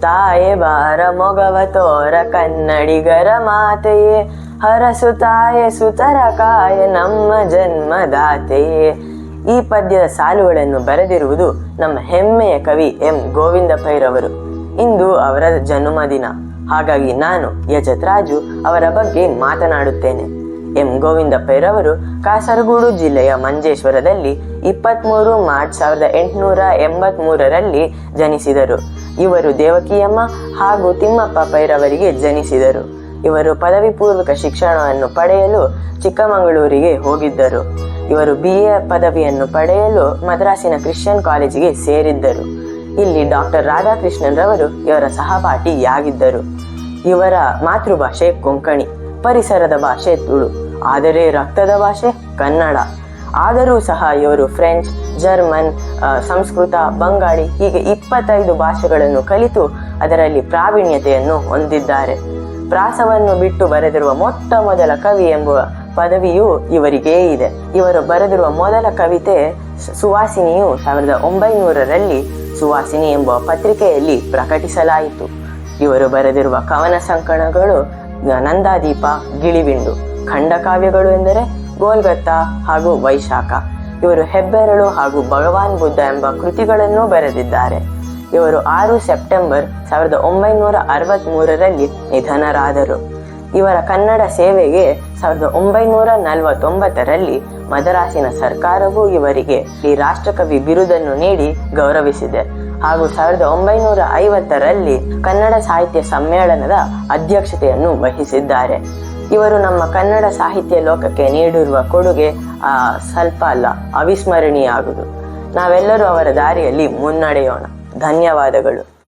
ತಾಯೆ, ಬಾರ ಮೊಗವ ತೋರ ಕನ್ನಡಿಗರ ಮಾತೆಯೇ. ಹರಸು ತಾಯೆ, ಸುತರ ಕಾಯ, ನಮ್ಮ ಜನ್ಮದಾತೆಯೇ. ಈ ಪದ್ಯದ ಸಾಲುಗಳನ್ನು ಬರೆದಿರುವುದು ನಮ್ಮ ಹೆಮ್ಮೆಯ ಕವಿ ಎಂ. ಗೋವಿಂದ ಪೈರವರು ಇಂದು ಅವರ ಜನ್ಮದಿನ. ಹಾಗಾಗಿ ನಾನು ಯಜತ್ರಾಜು ಅವರ ಬಗ್ಗೆ ಮಾತನಾಡುತ್ತೇನೆ. ಎಂ. ಗೋವಿಂದ ಪೈರವರು ಕಾಸರಗೋಡು ಜಿಲ್ಲೆಯ ಮಂಜೇಶ್ವರದಲ್ಲಿ ಇಪ್ಪತ್ತ್ಮೂರು ಮಾರ್ಚ್ ಸಾವಿರದ ಎಂಟುನೂರ ಎಂಬತ್ಮೂರರಲ್ಲಿ ಜನಿಸಿದರು. ಇವರು ದೇವಕಿಯಮ್ಮ ಹಾಗೂ ತಿಮ್ಮಪ್ಪ ಪೈರವರಿಗೆ ಜನಿಸಿದರು. ಇವರು ಪದವಿ ಪೂರ್ವಕ ಶಿಕ್ಷಣವನ್ನು ಪಡೆಯಲು ಚಿಕ್ಕಮಗಳೂರಿಗೆ ಹೋಗಿದ್ದರು. ಇವರು ಬಿ ಎ ಪದವಿಯನ್ನು ಪಡೆಯಲು ಮದ್ರಾಸಿನ ಕ್ರಿಶ್ಚಿಯನ್ ಕಾಲೇಜಿಗೆ ಸೇರಿದ್ದರು. ಇಲ್ಲಿ ಡಾಕ್ಟರ್ ರಾಧಾಕೃಷ್ಣನ್ ರವರು ಇವರ ಸಹಪಾಠಿಯಾಗಿದ್ದರು. ಇವರ ಮಾತೃಭಾಷೆ ಕೊಂಕಣಿ, ಪರಿಸರದ ಭಾಷೆ ತುಳು, ಆದರೆ ರಕ್ತದ ಭಾಷೆ ಕನ್ನಡ. ಆದರೂ ಸಹ ಇವರು ಫ್ರೆಂಚ್, ಜರ್ಮನ್ ಸಂಸ್ಕೃತ, ಬಂಗಾಳಿ ಹೀಗೆ ಇಪ್ಪತ್ತೈದು ಭಾಷೆಗಳನ್ನು ಕಲಿತು ಅದರಲ್ಲಿ ಪ್ರಾವೀಣ್ಯತೆಯನ್ನು ಹೊಂದಿದ್ದಾರೆ. ಪ್ರಾಸವನ್ನು ಬಿಟ್ಟು ಬರೆದಿರುವ ಮೊಟ್ಟ ಮೊದಲ ಕವಿ ಎಂಬ ಪದವಿಯು ಇವರಿಗೇ ಇದೆ. ಇವರು ಬರೆದಿರುವ ಮೊದಲ ಕವಿತೆ ಸುವಾಸಿನಿಯು ಸಾವಿರದ ಒಂಬೈನೂರರಲ್ಲಿ ಸುವಾಸಿನಿ ಎಂಬ ಪತ್ರಿಕೆಯಲ್ಲಿ ಪ್ರಕಟಿಸಲಾಯಿತು. ಇವರು ಬರೆದಿರುವ ಕವನ ಸಂಕಲನಗಳು ನಂದಾದೀಪ ಗಿಳಿಬಿಂಡು ಖಂಡಕಾವ್ಯಗಳು ಎಂದರೆ ಗೋಲ್ಗತ್ತ ಹಾಗೂ ವೈಶಾಖ. ಇವರು ಹೆಬ್ಬೆರಳು ಹಾಗೂ ಭಗವಾನ್ ಬುದ್ಧ ಎಂಬ ಕೃತಿಗಳನ್ನು ಬರೆದಿದ್ದಾರೆ. ಇವರು ಆರು ಸೆಪ್ಟೆಂಬರ್ ಸಾವಿರದ ಒಂಬೈನೂರ ಅರವತ್ತ್ಮೂರರಲ್ಲಿ ನಿಧನರಾದರು. ಇವರ ಕನ್ನಡ ಸೇವೆಗೆ ಸಾವಿರದ ಒಂಬೈನೂರ ನಲವತ್ತೊಂಬತ್ತರಲ್ಲಿ ಮದರಾಸಿನ ಸರ್ಕಾರವು ಇವರಿಗೆ ಈ ರಾಷ್ಟ್ರಕವಿ ಬಿರುದನ್ನು ನೀಡಿ ಗೌರವಿಸಿದೆ. ಹಾಗೂ ಸಾವಿರದ ಒಂಬೈನೂರ ಐವತ್ತರಲ್ಲಿ ಕನ್ನಡ ಸಾಹಿತ್ಯ ಸಮ್ಮೇಳನದ ಅಧ್ಯಕ್ಷತೆಯನ್ನು ವಹಿಸಿದ್ದಾರೆ. ಇವರು ನಮ್ಮ ಕನ್ನಡ ಸಾಹಿತ್ಯ ಲೋಕಕ್ಕೆ ನೀಡಿರುವ ಕೊಡುಗೆ ಸ್ವಲ್ಪ ಅಲ್ಲ, ಅವಿಸ್ಮರಣೀಯ ಆಗುವುದು ನಾವೆಲ್ಲರೂ ಅವರ ದಾರಿಯಲ್ಲಿ ಮುನ್ನಡೆಯೋಣ. ಧನ್ಯವಾದಗಳು.